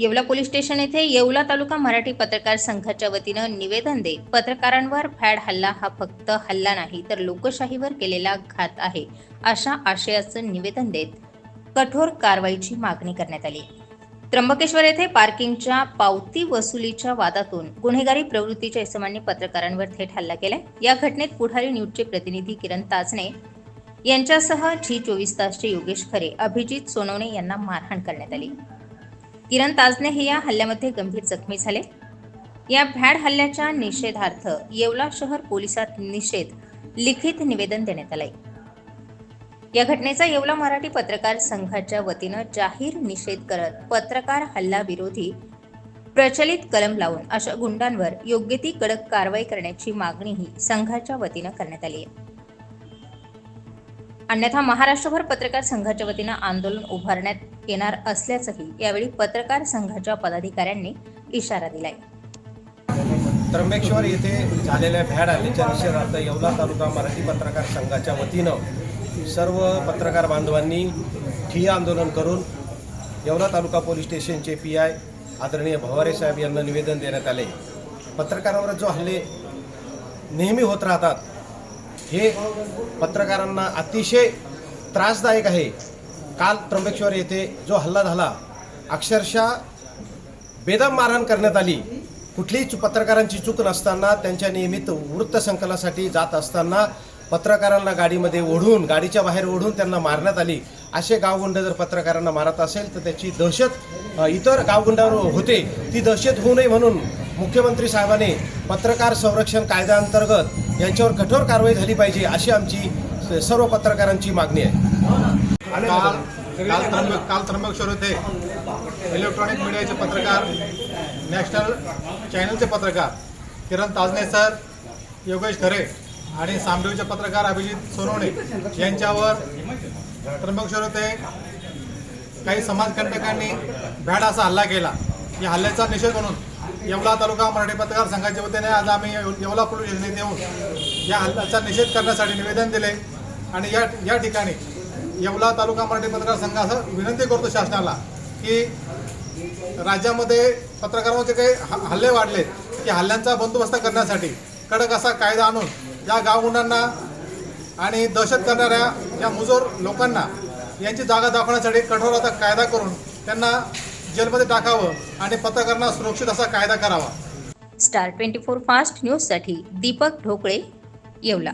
Yeola police station येथे येवला तालुका मराठी पत्रकार संघाच्या वतीनं निवेदन देत पत्रकारांवर फॅड हल्ला हा फक्त हल्ला नाही तर लोकशाहीवर केलेला घात आहे अशा आशयाचं निवेदन देत कठोर कारवाईची मागणी करण्यात आली. त्र्यंबकेश्वर येथे पार्किंगच्या पावती वसुलीच्या वादातून गुन्हेगारी प्रवृत्तीच्या इसमांनी पत्रकारांवर थेट हल्ला केलाय. या घटनेत पुढारी न्यूजचे प्रतिनिधी किरण ताजने यांच्यासह झी चोवीस तासचे योगेश खरे अभिजित सोनवणे यांना मारहाण करण्यात आली. किरण ताजने हे या हल्ल्यामध्ये गंभीर जखमी झाले. या भॅड हल्ल्याच्या निषेधार्थ येवला शहर पोलिसात निषेध लिखित निवेदन देण्यात आलंय. या घटनेचा येवला मराठी पत्रकार संघाच्या वतीनं जाहीर निषेध करत पत्रकार हल्ला विरोधी प्रचलित कलम लावून अशा गुंडांवर योग्य ती कडक कारवाई करण्याची मागणीही संघाच्या वतीनं करण्यात आली आहे. अन्यथा महाराष्ट्रभर पत्रकार संघाच्या वतीनं आंदोलन उभारण्यात येणार असल्याचंही यावेळी पत्रकार संघाच्या पदाधिकाऱ्यांनी इशारा दिलाय. त्र्यंबकेश्वर येथे झालेल्या भ्याड आलीच्या निषेधार्थ येवला तालुका मराठी पत्रकार संघाच्या वतीनं सर्व पत्रकार बांधवांनी ठिय्या आंदोलन करून येवला तालुका पोलीस स्टेशनचे पी आय आदरणीय भवारे साहेब यांना निवेदन देण्यात आले. पत्रकारांवर जो हल्ले नेहमी होत राहतात हे पत्रकारांना अतिशय त्रासदायक आहे. काल त्र्यंबकेश्वर येथे जो हल्ला झाला अक्षरशः बेदम मारहाण करण्यात आली. कुठलीही पत्रकारांची चूक नसताना त्यांच्या नियमित वृत्तसंकलनासाठी जात असताना पत्रकारांना गाडीमध्ये ओढून गाडीच्या बाहेर ओढून त्यांना मारण्यात आली. असे गावगुंड जर पत्रकारांना मारत असेल तर त्याची दहशत इतर गावगुंडावर होते. ती दहशत होऊ नये म्हणून मुख्यमंत्री साहेबांनी पत्रकार संरक्षण कायद्याअंतर्गत यांच्यावर कठोर कारवाई झाली पाहिजे अशी आमची सर्व पत्रकारांची मागणी आहे. काल काल त्र्यंबक काल त्र्यंबकेश्वर येथे इलेक्ट्रॉनिक मीडियाचे पत्रकार नॅशनल चॅनलचे पत्रकार किरण ताजने सर योगेश खरे आणि सामदेवचे पत्रकार अभिजित सोनवणे यांच्यावर त्र्यंबकेश्वर येथे काही समाजकंटकांनी भॅड असा हल्ला केला. या हल्ल्याचा निषेध म्हणून येवला तालुका मराठी पत्रकार संघाच्या वतीने आज आम्ही येवला पोलीस येथे येऊन या हल्ल्याचा निषेध करण्यासाठी निवेदन दिले. आणि या या ठिकाणी येवला तालुका मराठी पत्रकार संघ असं विनंती करतो शासनाला की राज्यामध्ये पत्रकारांचे काही हल्ले वाढले की हल्ल्यांचा बंदोबस्त करण्यासाठी कडक असा कायदा आणून या गावगुंडांना आणि दहशत करणाऱ्या या मुजोर लोकांना यांची जागा दाखवण्यासाठी कठोर असा कायदा करून त्यांना जेलमध्ये टाकावं आणि पत्रकारांना सुरक्षित असा कायदा करावा. स्टार ट्वेंटी फोर फास्ट न्यूजसाठी दीपक ढोकळे येवला.